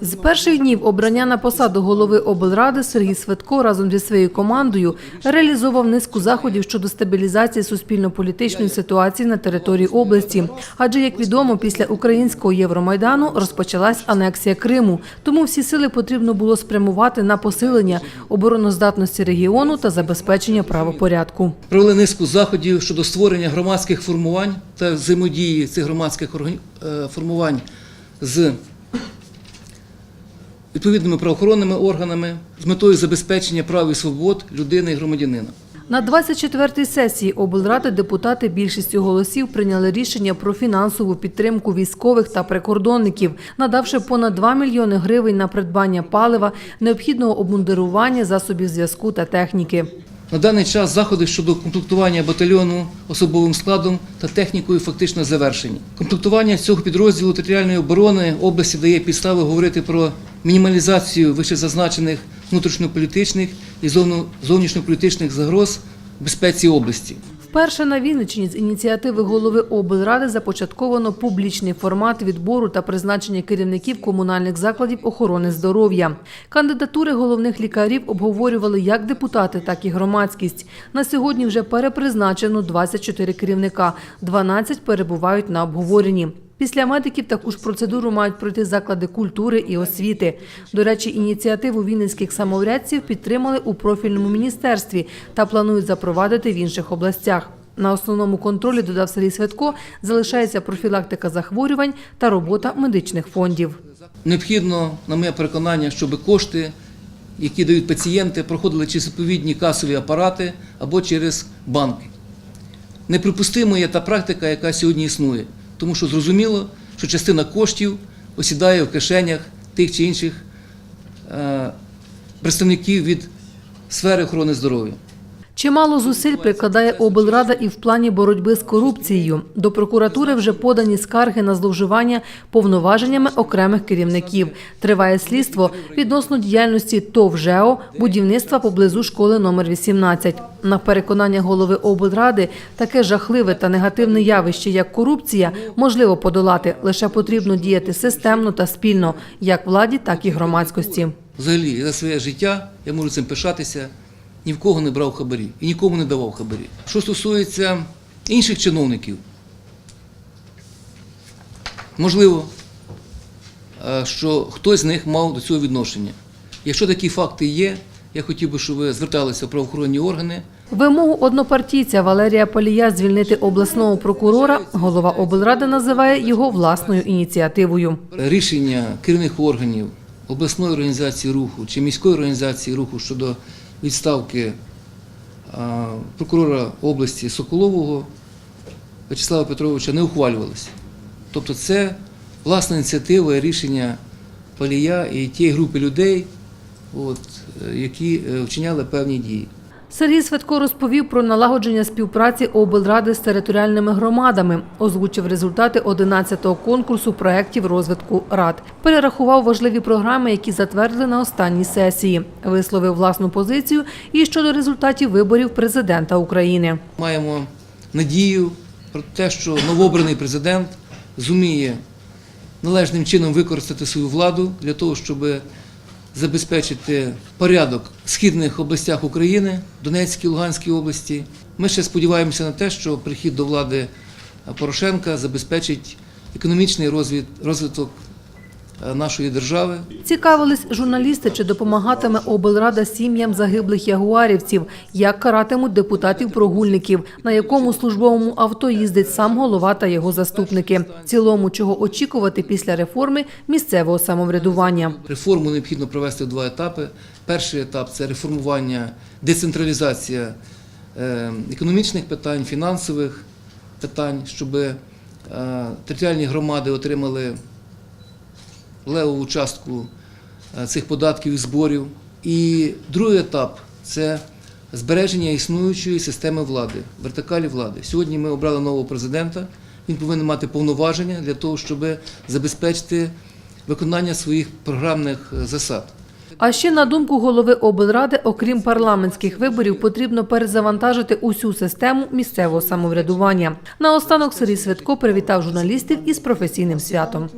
З перших днів обрання на посаду голови облради Сергій Светко разом зі своєю командою реалізовував низку заходів щодо стабілізації суспільно-політичної ситуації на території області. Адже, як відомо, після українського Євромайдану розпочалась анексія Криму, тому всі сили потрібно було спрямувати на посилення обороноздатності регіону та забезпечення правопорядку. Провели низку заходів щодо створення громадських формувань та взаємодії цих громадських е, формувань з відповідними правоохоронними органами з метою забезпечення прав і свобод людини і громадянина. На 24-й сесії облради депутати більшістю голосів прийняли рішення про фінансову підтримку військових та прикордонників, надавши понад 2 мільйони гривень на придбання палива, необхідного обмундирування, засобів зв'язку та техніки. На даний час заходи щодо комплектування батальйону особовим складом та технікою фактично завершені. Комплектування цього підрозділу територіальної оборони області дає підстави говорити про мінімалізацію вищезазначених внутрішньополітичних і зовнішньополітичних загроз безпеці області. Вперше на Вінниччині з ініціативи голови облради започатковано публічний формат відбору та призначення керівників комунальних закладів охорони здоров'я. Кандидатури головних лікарів обговорювали як депутати, так і громадськість. На сьогодні вже перепризначено 24 керівника, 12 перебувають на обговоренні. Після медиків таку ж процедуру мають пройти заклади культури і освіти. До речі, ініціативу вінницьких самоврядців підтримали у профільному міністерстві та планують запровадити в інших областях. На основному контролі, додав Сергій Святко, залишається профілактика захворювань та робота медичних фондів. Необхідно, на моє переконання, щоб кошти, які дають пацієнти, проходили через відповідні касові апарати або через банки. Неприпустимою є та практика, яка сьогодні існує, тому що зрозуміло, що частина коштів осідає в кишенях тих чи інших е, представників від сфери охорони здоров'я. Чимало зусиль прикладає облрада і в плані боротьби з корупцією. До прокуратури вже подані скарги на зловживання повноваженнями окремих керівників. Триває слідство відносно діяльності ТОВ ЖЕО будівництва поблизу школи номер 18. На переконання голови облради, таке жахливе та негативне явище, як корупція, можливо подолати. Лише потрібно діяти системно та спільно, як владі, так і громадськості. Взагалі, за своє життя я можу цим пишатися, ні в кого не брав хабарі і нікому не давав хабарі. Що стосується інших чиновників, можливо, е, що хтось з них мав до цього відношення. Якщо такі факти є, я хотів би, щоб ви зверталися в правоохоронні органи. Вимогу однопартійця Валерія Палія звільнити обласного прокурора голова облради називає його власною ініціативою. Рішення керівних органів обласної організації руху чи міської організації руху щодо відставки прокурора області Соколового Вячеслава Петровича не ухвалювалися. Тобто це власна ініціатива і рішення Палія і тієї групи людей, от, е, які е, вчиняли певні дії. Сергій Светко розповів про налагодження співпраці облради з територіальними громадами, озвучив результати 11-го конкурсу проєктів розвитку рад, перерахував важливі програми, які затвердили на останній сесії, висловив власну позицію і щодо результатів виборів президента України. Маємо надію про те, що новообраний президент зуміє належним чином використати свою владу для того, щоб забезпечити порядок в східних областях України, Донецькій, Луганській області. Ми ще сподіваємося на те, що прихід до влади Порошенка забезпечить економічний розвиток нашої держави. Цікавились журналісти, чи допомагатиме облрада сім'ям загиблих ягуарівців, як каратимуть депутатів-прогульників, на якому службовому авто їздить сам голова та його заступники. В цілому, чого очікувати після реформи місцевого самоврядування. Реформу необхідно провести в два етапи. Перший етап це реформування, децентралізація е, економічних питань, фінансових питань, щоб е, територіальні громади отримали левову частку е, цих податків і зборів. І другий етап це збереження існуючої системи влади, вертикалі влади. Сьогодні ми обрали нового президента. Він повинен мати повноваження для того, щоб забезпечити виконання своїх програмних е, засад. А ще на думку голови облради, окрім парламентських виборів, потрібно перезавантажити усю систему місцевого самоврядування. Наостанок Сергій Светко привітав журналістів із професійним святом.